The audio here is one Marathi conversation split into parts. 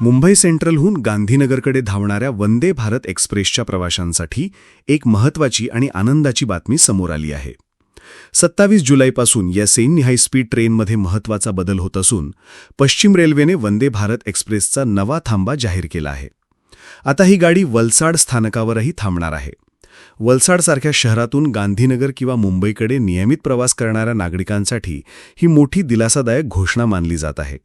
मुंबई सेंट्रलहून गांधीनगरकडे धावणाऱ्या वंदे भारत एक्सप्रेसच्या प्रवाशांसाठी एक महत्त्वाची आणि आनंदाची बातमी समोर आली आहे. सत्तावीस जुलैपासून या सेन हायस्पीड ट्रेनमध्ये महत्त्वाचा बदल होत असून पश्चिम रेल्वेने वंदे भारत एक्सप्रेसचा नवा थांबा जाहीर केला आहे. आता ही गाडी वलसाड स्थानकावरही थांबणार आहे. वलसाडसारख्या शहरातून गांधीनगर किंवा मुंबईकडे नियमित प्रवास करणाऱ्या नागरिकांसाठी ही मोठी दिलासादायक घोषणा मानली जात आहे.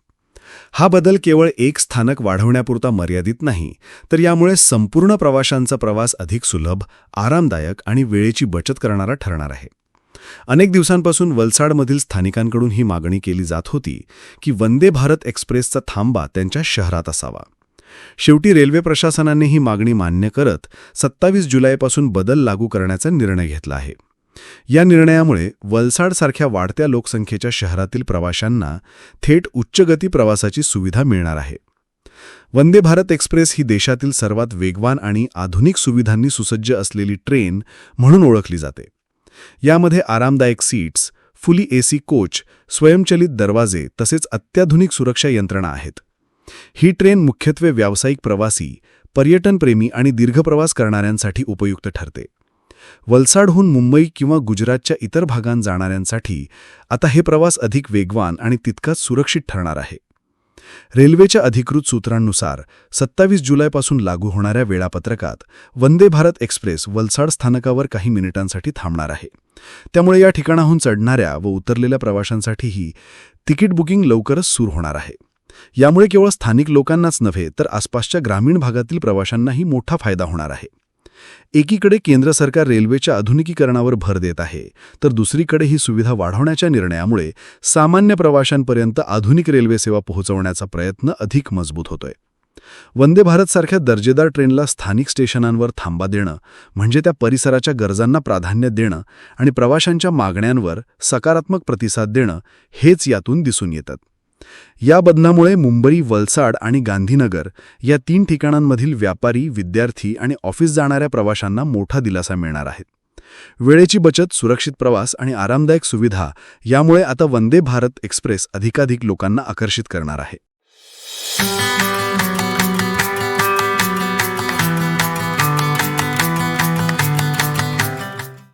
हा बदल केवळ एक स्थानक वाढवण्यापुरता मर्यादित नाही तर यामुळे संपूर्ण प्रवाशांचा प्रवास अधिक सुलभ आरामदायक आणि वेळेची बचत करणारा ठरणार आहे. अनेक दिवसांपासून वलसाडमधील स्थानिकांकडून ही मागणी केली जात होती की वंदे भारत एक्सप्रेसचा थांबा त्यांच्या शहरात असावा. शेवटी रेल्वे प्रशासनाने ही मागणी मान्य करत सत्तावीस जुलैपासून बदल लागू करण्याचा निर्णय घेतला आहे. या निर्णयामुळे वलसाडसारख्या वाढत्या लोकसंख्येच्या शहरातील प्रवाशांना थेट उच्चगती प्रवासाची सुविधा मिळणार आहे. वंदे भारत एक्सप्रेस ही देशातील सर्वात वेगवान आणि आधुनिक सुविधांनी सुसज्ज असलेली ट्रेन म्हणून ओळखली जाते. यामध्ये आरामदायक सीट्स फुली एसी कोच स्वयंचलित दरवाजे तसेच अत्याधुनिक सुरक्षा यंत्रणा आहेत. ही ट्रेन मुख्यत्वे व्यावसायिक प्रवासी पर्यटनप्रेमी आणि दीर्घ प्रवास करणाऱ्यांसाठी उपयुक्त ठरते. वलसाडहून मुंबई किंवा गुजरातच्या इतर भागांत जाणाऱ्यांसाठी आता हे प्रवास अधिक वेगवान आणि तितकाच सुरक्षित ठरणार आहे. रेल्वेच्या अधिकृत सूत्रांनुसार सत्तावीस जुलैपासून लागू होणाऱ्या वेळापत्रकात वंदे भारत एक्सप्रेस वलसाड स्थानकावर काही मिनिटांसाठी थांबणार आहे. त्यामुळे या ठिकाणाहून चढणाऱ्या व उतरलेल्या प्रवाशांसाठीही तिकीट बुकिंग लवकरच सुरू होणार आहे. यामुळे केवळ स्थानिक लोकांनाच नव्हे तर आसपासच्या ग्रामीण भागातील प्रवाशांनाही मोठा फायदा होणार आहे. एकीकडे केंद्र सरकार रेल्वेच्या आधुनिकीकरणावर भर देत आहे तर दुसरीकडे ही सुविधा वाढवण्याच्या निर्णयामुळे सामान्य प्रवाशांपर्यंत आधुनिक रेल्वे सेवा पोहोचवण्याचा प्रयत्न अधिक मजबूत होतोय. वंदे भारतसारख्या दर्जेदार ट्रेनला स्थानिक स्टेशनांवर थांबा देणं म्हणजे त्या परिसराच्या गरजांना प्राधान्य देणं आणि प्रवाशांच्या मागण्यांवर सकारात्मक प्रतिसाद देणं हेच यातून दिसून येतात. या बदलामुळे मुंबई वलसाड आणि गांधीनगर या तीन ठिकाणांमधील व्यापारी विद्यार्थी आणि ऑफिस जाणाऱ्या प्रवाशांना मोठा दिलासा मिळणार आहे. वेळेची बचत सुरक्षित प्रवास आणि आरामदायक सुविधा यामुळे आता वंदे भारत एक्सप्रेस अधिकाधिक लोकांना आकर्षित करणार आहे.